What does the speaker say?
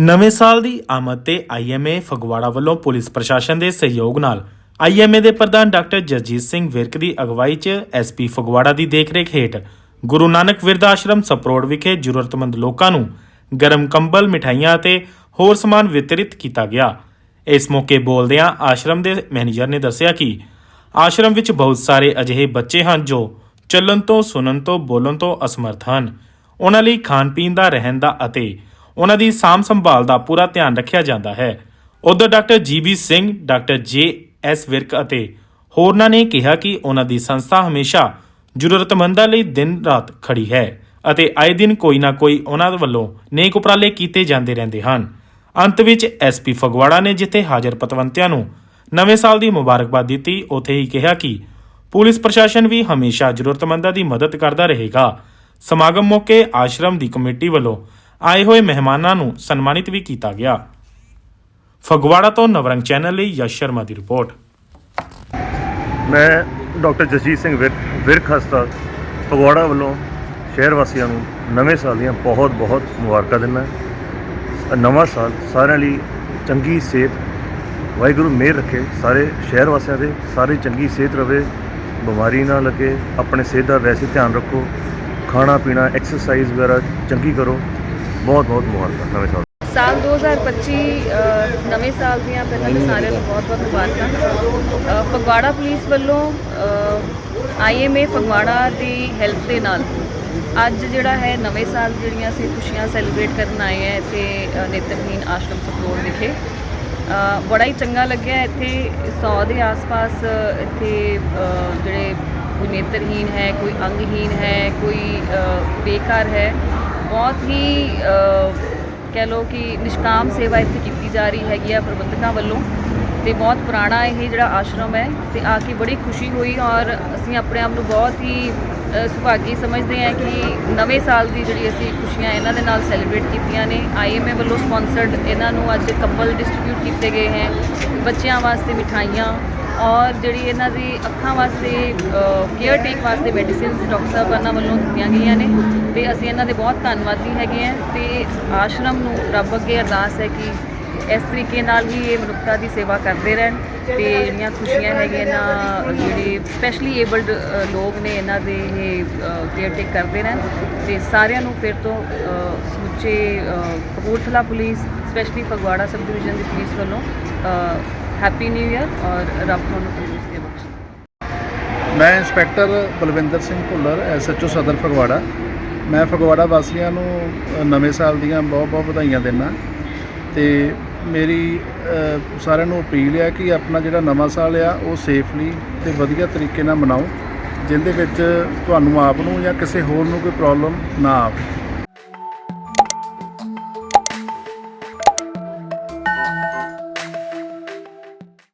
ਨਵੇਂ ਸਾਲ ਦੀ ਆਮਦ ਤੇ ਆਈਐਮਏ ਫਗਵਾੜਾ ਵੱਲੋਂ ਪੁਲਿਸ ਪ੍ਰਸ਼ਾਸਨ ਦੇ ਸਹਿਯੋਗ ਨਾਲ ਆਈਐਮਏ ਦੇ ਪ੍ਰਧਾਨ ਡਾਕਟਰ ਜਗਜੀਤ ਸਿੰਘ ਵਿਰਕ ਦੀ ਅਗਵਾਈ 'ਚ ਐਸਪੀ ਫਗਵਾੜਾ ਦੀ ਦੇਖਰੇਖ ਹੇਠ ਗੁਰੂ ਨਾਨਕ ਵਿਰਧ ਆਸ਼ਰਮ ਸਪਰੋੜ ਵਿਖੇ ਜ਼ਰੂਰਤਮੰਦ ਲੋਕਾਂ ਨੂੰ ਗਰਮ ਕੰਬਲ, ਮਿਠਾਈਆਂ ਅਤੇ ਹੋਰ ਸਮਾਨ ਵਿਤਰਿਤ ਕੀਤਾ ਗਿਆ। ਇਸ ਮੌਕੇ ਬੋਲਦਿਆਂ ਆਸ਼ਰਮ ਦੇ ਮੈਨੇਜਰ ਨੇ ਦੱਸਿਆ ਕਿ ਆਸ਼ਰਮ ਵਿੱਚ ਬਹੁਤ ਸਾਰੇ ਅਜਿਹੇ ਬੱਚੇ ਹਨ ਜੋ ਚੱਲਣ ਤੋਂ, ਸੁਣਨ ਤੋਂ, ਬੋਲਣ ਤੋਂ ਅਸਮਰਥ ਹਨ। ਉਹਨਾਂ ਲਈ ਖਾਣ ਪੀਣ ਦਾ, ਰਹਿਣ ਦਾ ਅਤੇ ਉਹਨਾਂ ਦੀ ਸਾਂਭ ਸੰਭਾਲ ਦਾ ਪੂਰਾ ਧਿਆਨ ਰੱਖਿਆ ਜਾਂਦਾ ਹੈ। ਉਧਰ doctor G B Singh, doctor J S Virk ਅਤੇ ਹੋਰਨਾਂ ਨੇ ਕਿਹਾ ਕਿ ਉਹਨਾਂ ਦੀ ਸੰਸਥਾ ਹਮੇਸ਼ਾ ਜ਼ਰੂਰਤਮੰਦਾਂ ਲਈ ਦਿਨ ਰਾਤ ਖੜੀ ਹੈ ਅਤੇ ਆਏ ਦਿਨ ਕੋਈ ਨਾ ਕੋਈ ਉਹਨਾਂ ਵੱਲੋਂ ਨੇਕ ਉਪਰਾਲੇ ਕੀਤੇ ਜਾਂਦੇ ਰਹਿੰਦੇ ਹਨ। ਅੰਤ ਵਿੱਚ ਐਸਪੀ ਫਗਵਾੜਾ ਨੇ ਜਿੱਥੇ ਹਾਜ਼ਰ ਪਤਵੰਤਿਆਂ ਨੂੰ ਨਵੇਂ ਸਾਲ ਦੀ ਮੁਬਾਰਕਬਾਦ ਦਿੱਤੀ, ਉੱਥੇ ਹੀ ਕਿਹਾ ਕਿ ਪੁਲਿਸ ਪ੍ਰਸ਼ਾਸਨ ਵੀ ਹਮੇਸ਼ਾ ਜ਼ਰੂਰਤਮੰਦਾਂ ਦੀ ਮਦਦ ਕਰਦਾ ਰਹੇਗਾ। ਸਮਾਗਮ ਮੌਕੇ ਆਸ਼ਰਮ ਦੀ ਕਮੇਟੀ ਵੱਲੋਂ ਆਏ ਹੋਏ ਮਹਿਮਾਨਾਂ ਨੂੰ ਸਨਮਾਨਿਤ ਵੀ ਕੀਤਾ ਗਿਆ। ਫਗਵਾੜਾ ਤੋਂ ਨਵਰੰਗ ਚੈਨਲ ਲਈ ਯਸ਼ ਸ਼ਰਮਾ ਦੀ ਰਿਪੋਰਟ। ਮੈਂ ਡਾਕਟਰ ਜਸਜੀਤ ਸਿੰਘ ਵਿਰਕ ਵਿਰਕ ਹਸਪਤਾਲ ਫਗਵਾੜਾ ਵੱਲੋਂ ਸ਼ਹਿਰ ਵਾਸੀਆਂ ਨੂੰ ਨਵੇਂ ਸਾਲ ਦੀਆਂ ਬਹੁਤ ਬਹੁਤ ਮੁਬਾਰਕਾਂ ਦਿੰਦਾ ਨਵਾਂ ਸਾਲ ਸਾਰਿਆਂ ਲਈ ਚੰਗੀ ਸਿਹਤ, ਵਾਹਿਗੁਰੂ ਮਿਹਰ ਰੱਖੇ ਸਾਰੇ ਸ਼ਹਿਰ ਵਾਸੀਆਂ ਦੇ, ਸਾਰੇ ਚੰਗੀ ਸਿਹਤ ਰਵੇ, ਬਿਮਾਰੀ ਨਾ ਲੱਗੇ, ਆਪਣੇ ਸਿਹਤ ਦਾ ਵੈਸੇ ਧਿਆਨ ਰੱਖੋ ਖਾਣਾ ਪੀਣਾ ਐਕਸਰਸਾਈਜ਼ ਵਗੈਰਾ ਚੰਗੀ ਕਰੋ। ਬਹੁਤ ਬਹੁਤ ਮੁਬਾਰਕਾਂ ਨਵੇਂ ਸਾਲ ਸਾਲ 2025 ਅ, ਨਵੇਂ ਸਾਲ ਦੀਆਂ ਪਹਿਲਾਂ ਤਾਂ ਸਾਰਿਆਂ ਨੂੰ ਬਹੁਤ-ਬਹੁਤ ਮੁਬਾਰਕਾਂ। ਫਗਵਾੜਾ ਪੁਲਿਸ ਵੱਲੋਂ ਆਈਐਮਏ ਫਗਵਾੜਾ ਦੀ ਹੈਲਪ ਦੇ ਨਾਲ ਅੱਜ ਜਿਹੜਾ ਹੈ ਨਵੇਂ ਸਾਲ ਜਿਹੜੀਆਂ ਅਸੀਂ ਖੁਸ਼ੀਆਂ ਸੈਲੀਬ੍ਰੇਟ ਕਰਨ ਆਏ ਆ ਇੱਥੇ ਅ, ਨੇਤਰਹੀਨ ਆਸ਼ਰਮ ਸਪਰੋੜ ਵਿਖੇ। ਬੜਾ ਹੀ ਚੰਗਾ ਲੱਗਿਆ ਇੱਥੇ 100 ਦੇ ਆਸ-ਪਾਸ ਇੱਥੇ ਜਿਹੜੇ ਕੋਈ ਨੇਤਰਹੀਨ ਹੈ ਕੋਈ ਅੰਗਹੀਨ ਹੈ ਕੋਈ ਅ, ਬੇਘਰ ਹੈ ਬਹੁਤ ਹੀ ਕਹਿ ਲਓ ਕਿ ਨਿਸ਼ਕਾਮ ਸੇਵਾ ਇੱਥੇ ਕੀਤੀ ਜਾ ਰਹੀ ਹੈਗੀ ਆ ਪ੍ਰਬੰਧਕਾਂ ਵੱਲੋਂ ਤੇ ਬਹੁਤ ਪੁਰਾਣਾ ਇਹ ਜਿਹੜਾ ਆਸ਼ਰਮ ਹੈ ਤੇ ਆ ਕੇ ਬੜੀ ਖੁਸ਼ੀ ਹੋਈ ਔਰ ਅਸੀਂ ਆਪਣੇ ਆਪ ਨੂੰ ਬਹੁਤ ਹੀ ਸੁਭਾਗੀ ਸਮਝਦੇ ਹਾਂ ਕਿ ਨਵੇਂ ਸਾਲ ਦੀ ਜਿਹੜੀ ਅਸੀਂ ਖੁਸ਼ੀਆਂ ਇਹਨਾਂ ਦੇ ਨਾਲ ਸੈਲੀਬ੍ਰੇਟ ਕੀਤੀਆਂ ਨੇ। ਆਈਐਮਏ ਵੱਲੋਂ ਸਪਾਂਸਰਡ ਇਹਨਾਂ ਨੂੰ ਅੱਜ ਕੰਬਲ ਡਿਸਟ੍ਰੀਬਿਊਟ ਕੀਤੇ ਗਏ ਹੈ। ਬੱਚਿਆਂ ਵਾਸਤੇ ਮਿਠਾਈਆਂ ਔਰ ਜਿਹੜੀ ਇਹਨਾਂ ਦੀ ਅੱਖਾਂ ਵਾਸਤੇ ਕੇਅਰ ਟੇਕ ਵਾਸਤੇ ਮੈਡੀਸਿਨਸ ਡਾਕਟਰ ਸਾਹਿਬ ਇਹਨਾਂ ਵੱਲੋਂ ਦਿੱਤੀਆਂ ਗਈਆਂ ਨੇ ਤੇ ਅਸੀਂ ਇਹਨਾਂ ਦੇ ਬਹੁਤ ਧੰਨਵਾਦੀ ਹੈਗੇ ਆ ਤੇ ਆਸ਼ਰਮ ਨੂੰ ਰੱਬ ਅੱਗੇ ਅਰਦਾਸ ਹੈ ਕਿ ਇਸ ਤਰੀਕੇ ਨਾਲ ਹੀ ਇਹ ਮਨੁੱਖਤਾ ਦੀ ਸੇਵਾ ਕਰਦੇ ਰਹਿਣ ਤੇ ਜਿਹੜੀਆਂ ਖੁਸ਼ੀਆਂ ਹੈਗੀਆਂ ਨਾ ਜਿਹੜੇ ਸਪੈਸ਼ਲੀ ਏਬਲਡ ਲੋਕ ਨੇ ਇਹਨਾਂ ਦੇ ਇਹ ਕੇਅਰ ਟੇਕ ਕਰਦੇ ਰਹਿਣ ਤੇ ਸਾਰਿਆਂ ਨੂੰ ਫਿਰ ਤੋਂ ਸਮੁੱਚੇ Kapurthala police specially Phagwara sub division ਦੀ ਪੁਲਿਸ ਵੱਲੋਂ ਹੈਪੀ ਨਿਊ ਇਅਰ ਔਰ ਰੱਬ ਤੁਹਾਨੂੰ ਤੰਦਰੁਸਤੀ ਬਖਸ਼ੇ ਮੈਂ ਇੰਸਪੈਕਟਰ ਬਲਵਿੰਦਰ ਸਿੰਘ ਭੁੱਲਰ ਐਸਐਚਓ ਸਦਰ ਫਗਵਾੜਾ ਮੈਂ ਫਗਵਾੜਾ ਵਾਸੀਆਂ ਨੂੰ ਨਵੇਂ ਸਾਲ ਦੀਆਂ ਬਹੁਤ-ਬਹੁਤ ਵਧਾਈਆਂ ਦਿੰਦਾ ਤੇ ਮੇਰੀ ਸਾਰਿਆਂ ਨੂੰ ਅਪੀਲ ਹੈ ਕਿ ਆਪਣਾ ਜਿਹੜਾ ਨਵਾਂ ਸਾਲ ਆ ਉਹ ਸੇਫਲੀ ਤੇ ਵਧੀਆ ਤਰੀਕੇ ਨਾਲ ਮਨਾਓ ਜਿੰਦੇ ਵਿੱਚ ਤੁਹਾਨੂੰ ਆਪ ਨੂੰ ਜਾਂ ਕਿਸੇ ਹੋਰ ਨੂੰ ਕੋਈ ਪ੍ਰੋਬਲਮ ਨਾ ਆਵੇ